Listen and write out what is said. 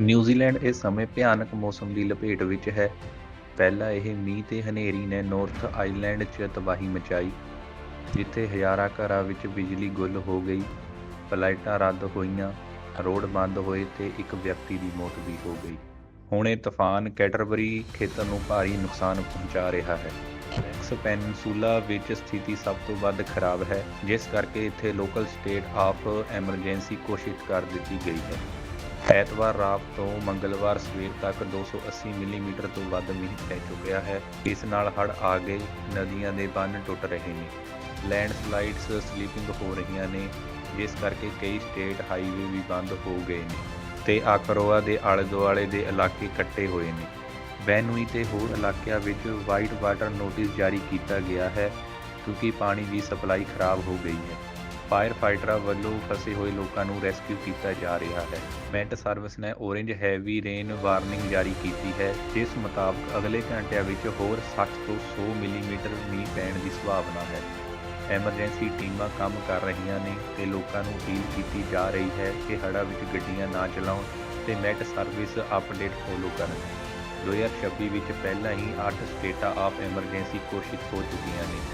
New Zealand ਇਸ ਸਮੇਂ ਭਿਆਨਕ ਮੌਸਮ ਦੀ ਲਪੇਟ ਵਿੱਚ ਹੈ। ਪਹਿਲਾਂ ਇਹ ਮੀਂਹ ਤੇ ਹਨੇਰੀ ਨੇ ਨਾਰਥ ਆਈਲੈਂਡ 'ਚ ਤਬਾਹੀ ਮਚਾਈ, ਜਿੱਥੇ ਹਜ਼ਾਰਾਂ ਘਰਾਂ ਵਿੱਚ ਬਿਜਲੀ ਗੁੱਲ ਹੋ ਗਈ, ਫਲਾਈਟਾਂ ਰੱਦ ਹੋਈਆਂ, ਰੋਡ ਬੰਦ ਹੋਏ ਤੇ ਇੱਕ ਵਿਅਕਤੀ ਦੀ ਮੌਤ ਵੀ ਹੋ ਗਈ। ਹੁਣ ਇਹ ਤੂਫਾਨ ਕੈਟਰਬਰੀ ਖੇਤਰ ਨੂੰ ਭਾਰੀ ਨੁਕਸਾਨ ਪਹੁੰਚਾ ਰਿਹਾ ਹੈ। ਐਕਸ ਪੈਨਸੂਲਾ ਵਿੱਚ ਸਥਿਤੀ ਸਭ ਤੋਂ ਵੱਧ ਖਰਾਬ ਹੈ, ਜਿਸ ਕਰਕੇ ਇੱਥੇ ਲੋਕਲ ਸਟੇਟ ਆਫ ਐਮਰਜੈਂਸੀ ਘੋਸ਼ਿਤ ਕਰ ਦਿੱਤੀ ਗਈ ਹੈ। ਐਤਵਾਰ ਰਾਤ ਤੋਂ ਮੰਗਲਵਾਰ ਸਵੇਰ ਤੱਕ 280 ਮਿਲੀਮੀਟਰ ਤੋਂ ਵੱਧ ਮੀਂਹ ਪੈ ਚੁੱਕਿਆ ਹੈ। ਇਸ ਨਾਲ ਹੜ੍ਹ ਆ ਗਏ, ਨਦੀਆਂ ਦੇ ਬੰਨ ਟੁੱਟ ਰਹੇ ਨੇ। ਲੈਂਡਸਲਾਈਡਸ ਸਲੀਪਿੰਗ ਹੋ ਰਹੀਆਂ ਨੇ, ਜਿਸ ਕਰਕੇ ਕਈ ਸਟੇਟ ਹਾਈਵੇ ਵੀ ਬੰਦ ਹੋ ਗਏ ਨੇ ਤੇ ਆਕਰੋਆ ਦੇ ਆਲੇ ਦੁਆਲੇ ਦੇ ਇਲਾਕੇ ਕੱਟੇ ਹੋਏ ਨੇ। ਬੈਨੂਈ ਤੇ ਹੋਰ ਇਲਾਕਿਆਂ ਵਿੱਚ ਵਾਈਟ ਵਾਟਰ ਨੋਟਿਸ ਜਾਰੀ ਕੀਤਾ ਗਿਆ ਹੈ ਕਿਉਂਕਿ ਪਾਣੀ ਦੀ ਸਪਲਾਈ ਖਰਾਬ ਹੋ ਗਈ ਹੈ। ਫਾਇਰ ਫਾਈਟਰਾਂ ਵੱਲੋਂ ਫਸੇ ਹੋਏ ਲੋਕਾਂ ਨੂੰ ਰੈਸਕਿਊ ਕੀਤਾ ਜਾ ਰਿਹਾ ਹੈ। ਮੈਂਟ ਸਰਵਿਸ ਨੇ ਔਰੇਂਜ ਹੈਵੀ ਰੇਨ ਵਾਰਨਿੰਗ ਜਾਰੀ ਕੀਤੀ ਹੈ। ਜਿਸ ਮੁਤਾਬਕ ਅਗਲੇ ਘੰਟਿਆਂ ਵਿੱਚ ਹੋਰ 60 ਤੋਂ 100 ਮਿਲੀਮੀਟਰ ਮੀਂਹ ਪੈਣ ਦੀ ਸੰਭਾਵਨਾ ਹੈ। ਐਮਰਜੈਂਸੀ ਟੀਮਾਂ ਕੰਮ ਕਰ ਰਹੀਆਂ ਨੇ ਤੇ ਲੋਕਾਂ ਨੂੰ ਅਪੀਲ ਕੀਤੀ ਜਾ ਰਹੀ ਹੈ ਕਿ ਹੜ੍ਹਾਂ ਵਿੱਚ ਗੱਡੀਆਂ ਨਾ ਚਲਾਉਣ ਤੇ ਮੈਟ ਸਰਵਿਸ ਅਪਡੇਟ ਫੋਲੋ ਕਰਨ। 2026 ਵਿੱਚ ਪਹਿਲਾਂ ਹੀ 8 ਸਟੇਟਾਂ ਆਫ ਐਮਰਜੈਂਸੀ ਘੋਸ਼ਿਤ ਹੋ ਚੁੱਕੀਆਂ ਨੇ।